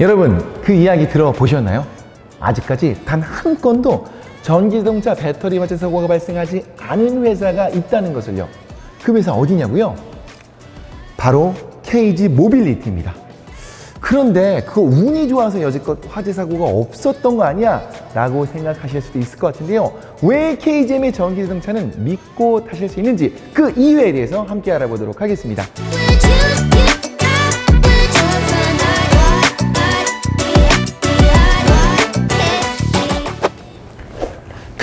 여러분 그 이야기 들어보셨나요? 아직까지 단 한 건도 전기자동차 배터리 화재 사고가 발생하지 않은 회사가 있다는 것을요. 그 회사 어디냐고요? 바로 KG 모빌리티입니다. 그런데 그거 운이 좋아서 여지껏 화재 사고가 없었던 거 아니야? 라고 생각하실 수도 있을 것 같은데요. 왜 KGM의 전기자동차는 믿고 타실 수 있는지 그 이유에 대해서 함께 알아보도록 하겠습니다.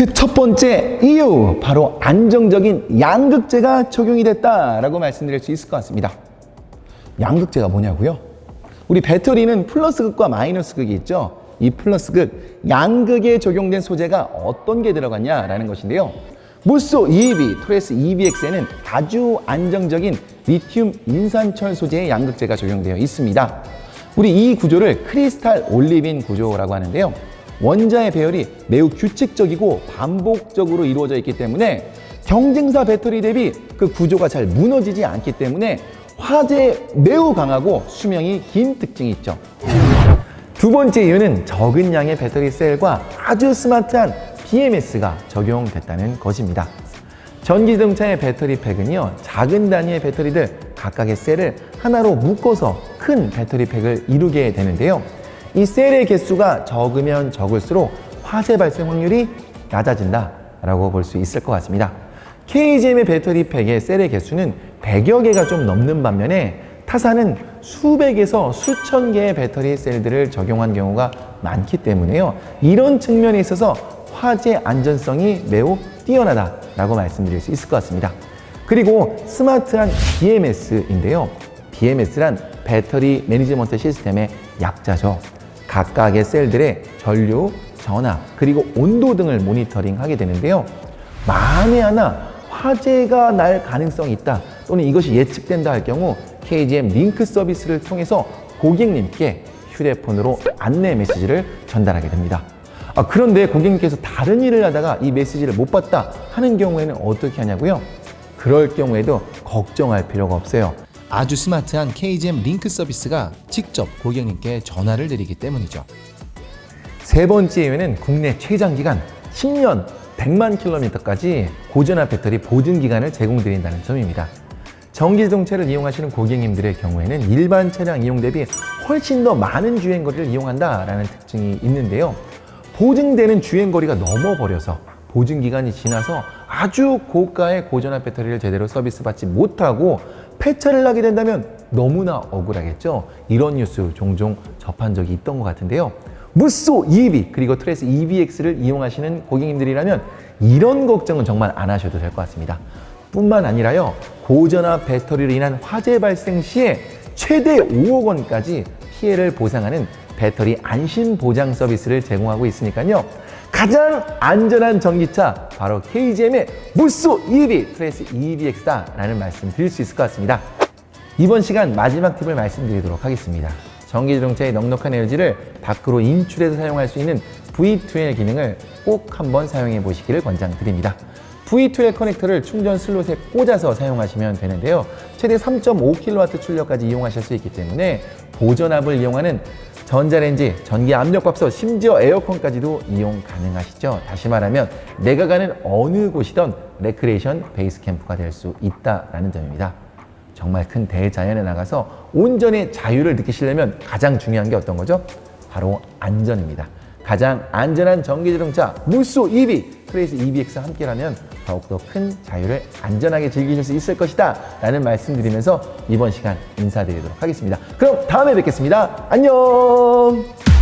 그 첫 번째 이유, 바로 안정적인 양극재가 적용이 됐다라고 말씀드릴 수 있을 것 같습니다. 양극재가 뭐냐고요? 우리 배터리는 플러스 극과 마이너스 극이 있죠. 이 플러스 극, 양극에 적용된 소재가 어떤 게 들어갔냐라는 것인데요. 무쏘 EV, 토레스 EVX에는 아주 안정적인 리튬 인산철 소재의 양극재가 적용되어 있습니다. 우리 이 구조를 크리스탈 올리빈 구조라고 하는데요. 원자의 배열이 매우 규칙적이고 반복적으로 이루어져 있기 때문에 경쟁사 배터리 대비 그 구조가 잘 무너지지 않기 때문에 화재에 매우 강하고 수명이 긴 특징이 있죠. 두 번째 이유는 적은 양의 배터리 셀과 아주 스마트한 BMS가 적용됐다는 것입니다. 전기 자동차의 배터리 팩은요, 작은 단위의 배터리들 각각의 셀을 하나로 묶어서 큰 배터리 팩을 이루게 되는데요. 이 셀의 개수가 적으면 적을수록 화재 발생 확률이 낮아진다라고 볼 수 있을 것 같습니다. KGM의 배터리 팩의 셀의 개수는 100여 개가 좀 넘는 반면에 타사는 수백에서 수천 개의 배터리 셀들을 적용한 경우가 많기 때문에요. 이런 측면에 있어서 화재 안전성이 매우 뛰어나다라고 말씀드릴 수 있을 것 같습니다. 그리고 스마트한 BMS인데요. BMS란 배터리 매니지먼트 시스템의 약자죠. 각각의 셀들의 전류, 전압, 그리고 온도 등을 모니터링하게 되는데요. 만에 하나 화재가 날 가능성이 있다 또는 이것이 예측된다 할 경우 KGM 링크 서비스를 통해서 고객님께 휴대폰으로 안내 메시지를 전달하게 됩니다. 아, 그런데 고객님께서 다른 일을 하다가 이 메시지를 못 받다 하는 경우에는 어떻게 하냐고요? 그럴 경우에도 걱정할 필요가 없어요. 아주 스마트한 KGM 링크 서비스가 직접 고객님께 전화를 드리기 때문이죠. 세 번째 이유는 국내 최장 기간 10년 100만 킬로미터까지 고전화 배터리 보증 기간을 제공드린다는 점입니다. 전기 자동차를 이용하시는 고객님들의 경우에는 일반 차량 이용 대비 훨씬 더 많은 주행 거리를 이용한다라는 특징이 있는데요. 보증되는 주행 거리가 넘어버려서 보증 기간이 지나서 아주 고가의 고전화 배터리를 제대로 서비스 받지 못하고 폐차를 하게 된다면 너무나 억울하겠죠. 이런 뉴스 종종 접한 적이 있던 것 같은데요. 무쏘 EV 그리고 트레스 EVX를 이용하시는 고객님들이라면 이런 걱정은 정말 안 하셔도 될 것 같습니다. 뿐만 아니라요 고전화 배터리로 인한 화재 발생 시에 최대 5억 원까지 피해를 보상하는 배터리 안심 보장 서비스를 제공하고 있으니까요 가장 안전한 전기차 바로 KGM의 무쏘 EV 트레스 EVX다라는 말씀 드릴 수 있을 것 같습니다. 이번 시간 마지막 팁을 말씀드리도록 하겠습니다. 전기 자동차의 넉넉한 에너지를 밖으로 인출해서 사용할 수 있는 V2L 기능을 꼭 한번 사용해 보시기를 권장드립니다. V2L 커넥터를 충전 슬롯에 꽂아서 사용하시면 되는데요. 최대 3.5kW 출력까지 이용하실 수 있기 때문에 보전압을 이용하는 전자레인지, 전기 압력밥솥, 심지어 에어컨까지도 이용 가능하시죠. 다시 말하면 내가 가는 어느 곳이든 레크레이션 베이스 캠프가 될 수 있다라는 점입니다. 정말 큰 대자연에 나가서 온전히 자유를 느끼시려면 가장 중요한 게 어떤 거죠? 바로 안전입니다. 가장 안전한 전기 자동차 무쏘 EV 트레이스 EVX 함께라면 더욱더 큰 자유를 안전하게 즐기실 수 있을 것이다 라는 말씀드리면서 이번 시간 인사드리도록 하겠습니다. 그럼 다음에 뵙겠습니다. 안녕!